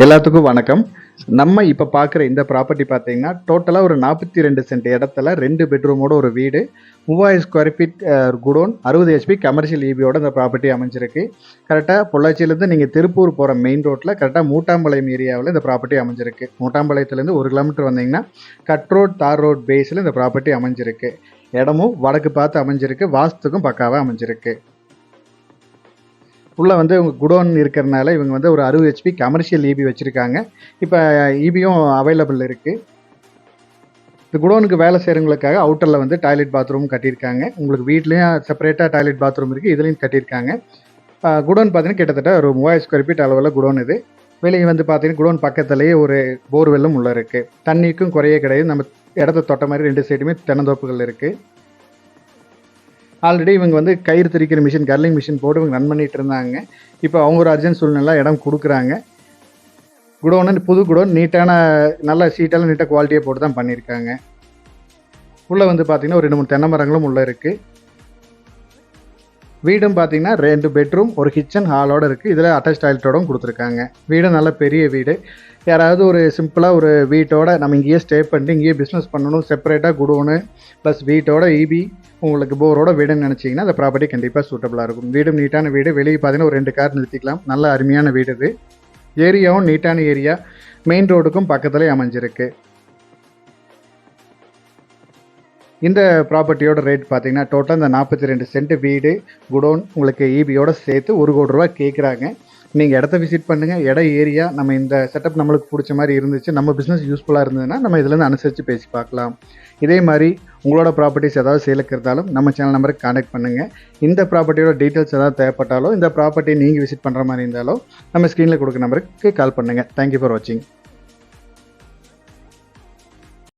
எல்லாத்துக்கும் வணக்கம். நம்ம இப்போ பார்க்குற இந்த ப்ராப்பர்ட்டி பார்த்தீங்கன்னா டோட்டலாக ஒரு நாற்பத்தி ரெண்டு சென்ட் இடத்துல ரெண்டு பெட்ரூமோட ஒரு வீடு. மூவாயிரம் ஸ்கொயர் ஃபீட் குடோன் அறுபது ஹெச்பி கமர்ஷியல் ஈபியோட இந்த ப்ராப்பர்ட்டி அமைஞ்சிருக்கு. கரெக்டாக பொள்ளாச்சியிலேருந்து நீங்கள் திருப்பூர் போகிற மெயின் ரோட்டில் கரெக்டாக மூட்டாம்பாளையம் ஏரியாவில் இந்த ப்ராப்பர்ட்டி அமைஞ்சிருக்கு. மூட்டாம்பாளையத்துலேருந்து ஒரு கிலோமீட்டர் வந்தீங்கன்னா கட் ரோட் தார் ரோட் பேஸில் இந்த ப்ராப்பர்ட்டி அமைஞ்சிருக்கு. இடமும் வடக்கு பார்த்து அமைஞ்சிருக்கு வாஸ்துக்கும் பக்காவாக அமைஞ்சிருக்கு. உள்ளே வந்து இவங்க குடோன் இருக்கிறனால இவங்க வந்து ஒரு அறுபது ஹெச்பி கமர்ஷியல் இபி வச்சுருக்காங்க. இப்போ இபியும் அவைலபிள் இருக்குது இந்த குடோனுக்கு வேலை செய்கிறவங்களுக்காக அவுட்டரில் வந்து டாய்லெட் பாத்ரூம் கட்டியிருக்காங்க. உங்களுக்கு வீட்லேயும் செப்பரேட்டாக டாய்லெட் பாத்ரூம் இருக்குது இதுலேயும் கட்டியிருக்காங்க. குடோன் பார்த்தீங்கன்னா கிட்டத்தட்ட ஒரு மூவாயிரம் ஸ்கொயர் ஃபீட் அளவில் குடோன் இது. வெளியே வந்து பார்த்தீங்கன்னா குடோன் பக்கத்துலேயே ஒரு போர்வெல்லும் உள்ளே இருக்குது தண்ணிக்கும் குறைய கிடையாது. நம்ம இடத்த தொட்ட மாதிரி ரெண்டு சைடுமே தென்னந்தோப்புகள் இருக்குது ஆல்ரெடி இவங்க வந்து கயிறு திரிக்கிற மிஷின் கர்லிங் மிஷின் போட்டு இவங்க ரன் பண்ணிட்டு இருந்தாங்க. இப்போ அவங்க ஒரு அர்ஜென்ட் சூழ்நிலை இடம் கொடுக்குறாங்க. குடோன்னு புது குடோன் நீட்டான நல்ல சீட்டெல்லாம் நீட்டாக குவாலிட்டியாக போட்டு தான் பண்ணியிருக்காங்க. உள்ளே வந்து பார்த்தீங்கன்னா ஒரு ரெண்டு மூணு தென்னை மரங்களும் உள்ளே இருக்குது வீடும் பார்த்தீங்கன்னா ரெண்டு பெட்ரூம் ஒரு கிச்சன் ஹாலோட இருக்குது இதில் அட்டாச் டாய்லெட்டோடும் கொடுத்துருக்காங்க. வீடும் நல்ல பெரிய வீடு. யாராவது ஒரு சிம்பிளாக ஒரு வீட்டோட நம்ம இங்கேயே ஸ்டே பண்ணிட்டு இங்கேயே பிஸ்னஸ் பண்ணணும் செப்பரேட்டாக குடோனு ப்ளஸ் வீட்டோட இபி உங்களுக்கு போரோட வீடுன்னு நினச்சிங்கன்னா அந்த ப்ராப்பர்ட்டி கண்டிப்பாக சூட்டபுளாக இருக்கும். வீடும் நீட்டான வீடு. வெளியே பார்த்தீங்கன்னா ஒரு ரெண்டு கார் நிறுத்திக்கலாம். நல்ல அருமையான வீடு இது. ஏரியாவும் நீட்டான ஏரியா மெயின் ரோடுக்கும் பக்கத்துலேயே அமைஞ்சிருக்கு. இந்த ப்ராப்பர்ட்டியோட ரேட் பார்த்தீங்கன்னா டோட்டல் இந்த நாற்பத்தி ரெண்டு சென்ட் வீடு குடோன் உங்களுக்கு ஈபியோட சேர்த்து ஒரு கோடி ரூபா கேட்குறாங்க நீங்கள் இடத்த விசிட் பண்ணுங்கள் இட ஏரியா நம்ம இந்த செட்டப் நம்மளுக்கு பிடிச்ச மாதிரி இருந்துச்சு நம்ம பிஸ்னஸ் யூஸ்ஃபுல்லாக இருந்ததுன்னா நம்ம இதுலேருந்து அனுசரித்து பேசி பார்க்கலாம். இதே மாதிரி உங்களோட ப்ராப்பர்ட்டிஸ் ஏதாவது சேலுக்கு இருந்தாலும் நம்ம சேனல் நம்பருக்கு காண்டாக்ட் பண்ணுங்கள் இந்த ப்ராப்பர்ட்டியோட டீட்டெயில்ஸ் ஏதாவது தேவைப்பட்டாலோ இந்த ப்ராப்பர்ட்டி நீங்கள் விசிட் பண்ணுற மாதிரி இருந்தாலோ நம்ம ஸ்க்ரீனில் கொடுக்குற நம்பருக்கு கால் பண்ணுங்கள் தேங்க்யூ ஃபார் வாட்சிங்